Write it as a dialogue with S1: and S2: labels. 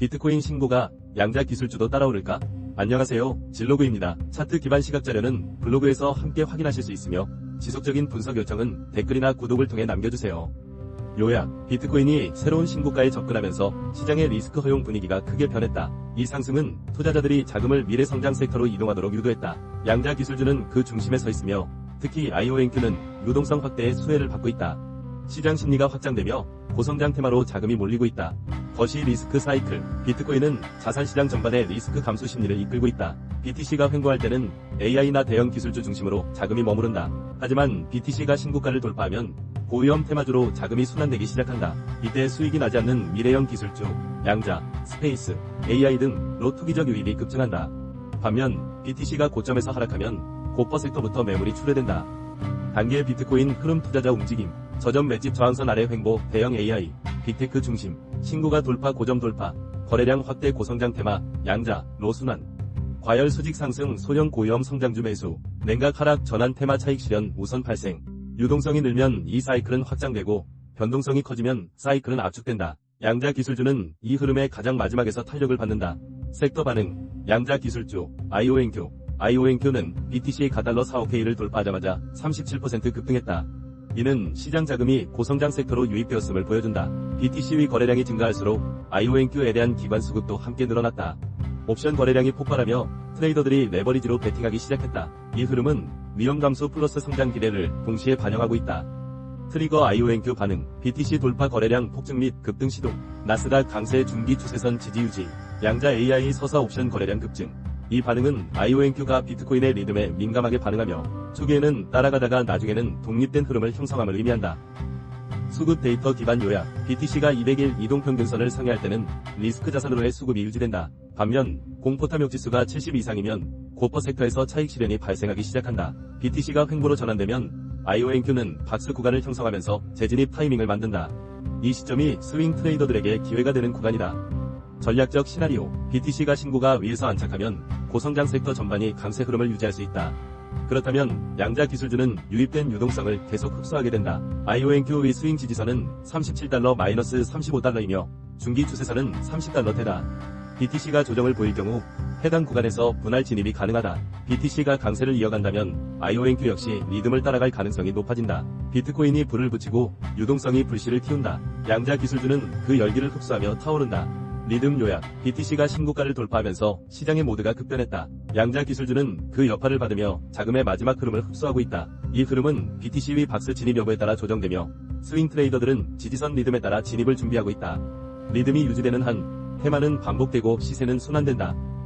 S1: 비트코인 신고가 양자 기술주도 따라오를까? 안녕하세요. 진로그입니다. 차트 기반 시각 자료는 블로그에서 함께 확인하실 수 있으며 지속적인 분석 요청은 댓글이나 구독을 통해 남겨주세요. 요약, 비트코인이 새로운 신고가에 접근하면서 시장의 리스크 허용 분위기가 크게 변했다. 이 상승은 투자자들이 자금을 미래 성장 섹터로 이동하도록 유도했다. 양자 기술주는 그 중심에 서 있으며 특히 IONQ는 유동성 확대의 수혜를 받고 있다. 시장 심리가 확장되며 고성장 테마로 자금이 몰리고 있다. 거시 리스크 사이클, 비트코인은 자산 시장 전반의 리스크 감소 심리를 이끌고 있다. BTC가 횡보할 때는 AI나 대형 기술주 중심으로 자금이 머무른다. 하지만 BTC가 신고가를 돌파하면 고위험 테마주로 자금이 순환되기 시작한다. 이때 수익이 나지 않는 미래형 기술주, 양자, 스페이스, AI 등로 투기적 유입이 급증한다. 반면 BTC가 고점에서 하락하면 고퍼 섹터부터 매물이 출회된다. 단계 비트코인 흐름 투자자 움직임, 저점 맷집 저항선 아래 횡보, 대형 AI, 빅테크 중심, 신고가 돌파 고점 돌파, 거래량 확대 고성장 테마, 양자, 로순환, 과열 수직 상승 소형 고위험 성장주 매수, 냉각 하락 전환 테마 차익 실현 우선 발생, 유동성이 늘면 이 사이클은 확장되고 변동성이 커지면 사이클은 압축된다. 양자 기술주는 이 흐름의 가장 마지막에서 탄력을 받는다. 섹터 반응, 양자 기술주, IONQ, IONQ는 BTC 가달러 4억 K를 돌파하자마자 37% 급등했다. 이는 시장 자금이 고성장 섹터로 유입되었음을 보여준다. BTC의 거래량이 증가할수록 IONQ에 대한 기관 수급도 함께 늘어났다. 옵션 거래량이 폭발하며 트레이더들이 레버리지로 베팅하기 시작했다. 이 흐름은 위험 감소 플러스 성장 기대를 동시에 반영하고 있다. 트리거 IONQ 반응, BTC 돌파 거래량 폭증 및 급등 시도, 나스닥 강세 중기 추세선 지지 유지, 양자 AI 서사 옵션 거래량 급증. 이 반응은 IONQ가 비트코인의 리듬에 민감하게 반응하며 초기에는 따라가다가 나중에는 독립된 흐름을 형성함을 의미한다. 수급 데이터 기반 요약, BTC가 200일 이동평균선을 상회할 때는 리스크 자산으로의 수급이 유지된다. 반면 공포탐욕 지수가 70 이상이면 고퍼 섹터에서 차익 실현이 발생하기 시작한다. BTC가 횡보로 전환되면 IONQ는 박스 구간을 형성하면서 재진입 타이밍을 만든다. 이 시점이 스윙 트레이더들에게 기회가 되는 구간이다. 전략적 시나리오, BTC가 신고가 위에서 안착하면 고성장 섹터 전반이 강세 흐름을 유지할 수 있다. 그렇다면 양자 기술주는 유입된 유동성을 계속 흡수하게 된다. IONQ의 스윙 지지선은 37달러 마이너스 35달러이며 중기 추세선은 30달러대다. BTC가 조정을 보일 경우 해당 구간에서 분할 진입이 가능하다. BTC가 강세를 이어간다면 IONQ 역시 리듬을 따라갈 가능성이 높아진다. 비트코인이 불을 붙이고 유동성이 불씨를 틔운다. 양자 기술주는 그 열기를 흡수하며 타오른다. 리듬 요약, BTC가 신고가를 돌파하면서 시장의 모드가 급변했다. 양자 기술주는 그 여파를 받으며 자금의 마지막 흐름을 흡수하고 있다. 이 흐름은 BTC의 박스 진입 여부에 따라 조정되며 스윙 트레이더들은 지지선 리듬에 따라 진입을 준비하고 있다. 리듬이 유지되는 한 테마는 반복되고 시세는 순환된다.